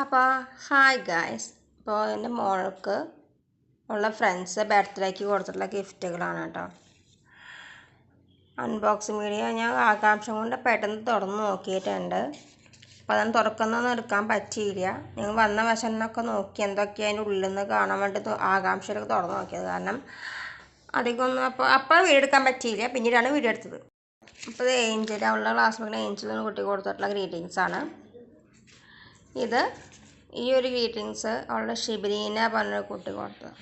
അപ്പോൾ hi guys അപ്പോൾ എന്റെ മോൾക്ക് ഉള്ള ഫ്രണ്ട്സ് ബർത്ത്ഡേക്ക് കൊടുത്തിട്ടുള്ള ഗിഫ്റ്റുകളാണ് കേട്ടോ അൺബോക്സിങ് വീഡിയോ ഞാൻ ആകാംക്ഷ കൊണ്ട് പെട്ടെന്ന് തുറന്ന് നോക്കിയിട്ടുണ്ട്. അപ്പോൾ അതൊന്നും തുറക്കുന്നൊന്നും എടുക്കാൻ പറ്റിയില്ല. ഞങ്ങൾ വന്ന വശന്നൊക്കെ നോക്കി എന്തൊക്കെയാണ് അതിന്റെ ഉള്ളിൽ നിന്ന് കാണാൻ വേണ്ടി ആകാംക്ഷയിലൊക്കെ തുറന്ന് നോക്കിയത്. കാരണം അധികമൊന്നും അപ്പോൾ അപ്പോൾ വീഡിയോ എടുക്കാൻ പറ്റിയില്ല. പിന്നീടാണ് വീഡിയോ എടുത്തത്. അപ്പോൾ ഇത് ഏഞ്ചൽ അവളുടെ ക്ലാസ് ഏഞ്ചൽ എന്ന് കുട്ടി കൊടുത്തിട്ടുള്ള ഗ്രീറ്റിങ്സാണ് ഇത് ഈ ഒരു ഗ്രീറ്റിങ്സ് അവളുടെ ഷിബിരീന പറഞ്ഞൊരു കുട്ടി കൊടുത്തത്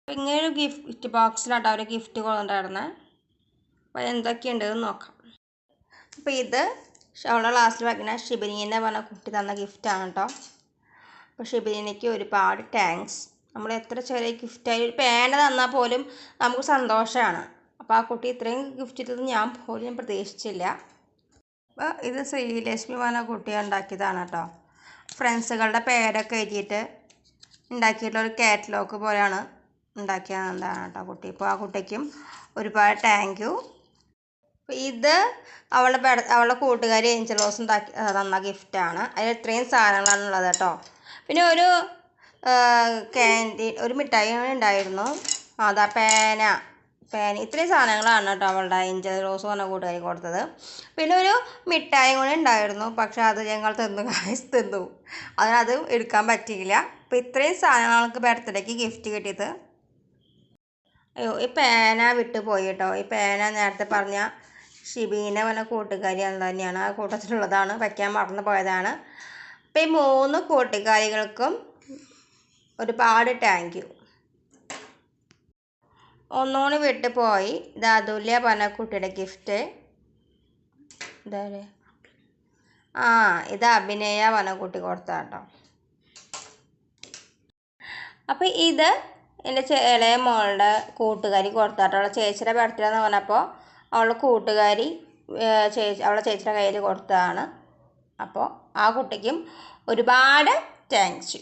അപ്പോൾ ഇങ്ങനൊരു ഗിഫ്റ്റ് ബോക്സിലാട്ടോ അവർ ഗിഫ്റ്റ് കൊണ്ടുണ്ടായിരുന്നത് അപ്പോൾ എന്തൊക്കെയുണ്ടെന്ന് നോക്കാം. അപ്പോൾ ഇത് അവളുടെ ക്ലാസ്സിൽ വയ്ക്കുന്ന ഷിബിരീന പറഞ്ഞ കുട്ടി തന്ന ഗിഫ്റ്റാണ് കേട്ടോ അപ്പോൾ ഷിബിരീനയ്ക്ക് ഒരുപാട് താങ്ക്സ് നമ്മൾ എത്ര ചെറിയ ഗിഫ്റ്റായി ഒരു പേന തന്നാൽ പോലും നമുക്ക് സന്തോഷമാണ് അപ്പോൾ ആ കുട്ടി ഇത്രയും ഗിഫ്റ്റ് ചെയ്തത് ഞാൻ പോലും പ്രതീക്ഷിച്ചില്ല. അപ്പോൾ ഇത് ശ്രീലക്ഷ്മി പറഞ്ഞ കുട്ടി ഉണ്ടാക്കിയതാണ് കേട്ടോ ഫ്രണ്ട്സുകളുടെ പേരൊക്കെ എഴുതിയിട്ട് ഉണ്ടാക്കിയിട്ടുള്ള ഒരു കാറ്റലോഗ് പോലെയാണ് ഉണ്ടാക്കിയതാണ് കേട്ടോ കുട്ടി. ഇപ്പോൾ ആ കുട്ടിക്കും ഒരുപാട് താങ്ക് യു ഇത് അവളുടെ അവളുടെ കൂട്ടുകാരി ഏഞ്ചൽ റോസ് ഉണ്ടാക്കി തന്ന ഗിഫ്റ്റാണ് അതിൽ ഇത്രയും സാധനങ്ങളാണ് ഉള്ളത് കേട്ടോ. പിന്നെ ഒരു ക്യാൻഡി ഒരു മിഠായി ഉണ്ടായിരുന്നു. അതാ പേന. പേന. ഇത്രയും സാധനങ്ങളാണ് കേട്ടോ അവളുടെ ഏഞ്ചൽ റോസ് പറഞ്ഞ കൂട്ടുകാരി കൊടുത്തത്. പിന്നെ ഒരു മിഠായി കൂടെ ഉണ്ടായിരുന്നു. പക്ഷെ അത് ഞങ്ങൾ തിന്നു തിന്നു. അതിനത് എടുക്കാൻ പറ്റിയില്ല. അപ്പോൾ ഇത്രയും സാധനങ്ങൾക്ക് ബർത്ത്ഡേക്ക് ഗിഫ്റ്റ് കിട്ടിയത്. അയ്യോ ഈ പേന വിട്ടു പോയി കേട്ടോ. ഈ പേന നേരത്തെ പറഞ്ഞ പറഞ്ഞ കൂട്ടുകാരി അത് തന്നെയാണ്. ആ കൂട്ടത്തിലുള്ളതാണ്. വയ്ക്കാൻ മറന്നു പോയതാണ്. അപ്പം ഈ മൂന്ന് കൂട്ടുകാരികൾക്കും ഒരുപാട് താങ്ക് യു ഒന്നുകൂടി വിട്ടു പോയി. ഇത് അതുല്യ പറഞ്ഞ കുട്ടിയുടെ ഗിഫ്റ്റ് ഇതാ ആ ഇത് അഭിനയ പറഞ്ഞ കുട്ടി കൊടുത്ത കേട്ടോ അപ്പോൾ ഇത് എന്റെ ഇളയ മോളുടെ കൂട്ടുകാരി കൊടുത്താട്ടോ അവളെ ചേച്ചിയുടെ ബർത്ത്ഡേ എന്ന് പറഞ്ഞപ്പോൾ അവളുടെ കൂട്ടുകാരി ചേച്ചി അവളെ ചേച്ചിയുടെ കയ്യിൽ കൊടുത്തതാണ്. അപ്പോൾ ആ കുട്ടിക്കും ഒരുപാട് താങ്ക്സ്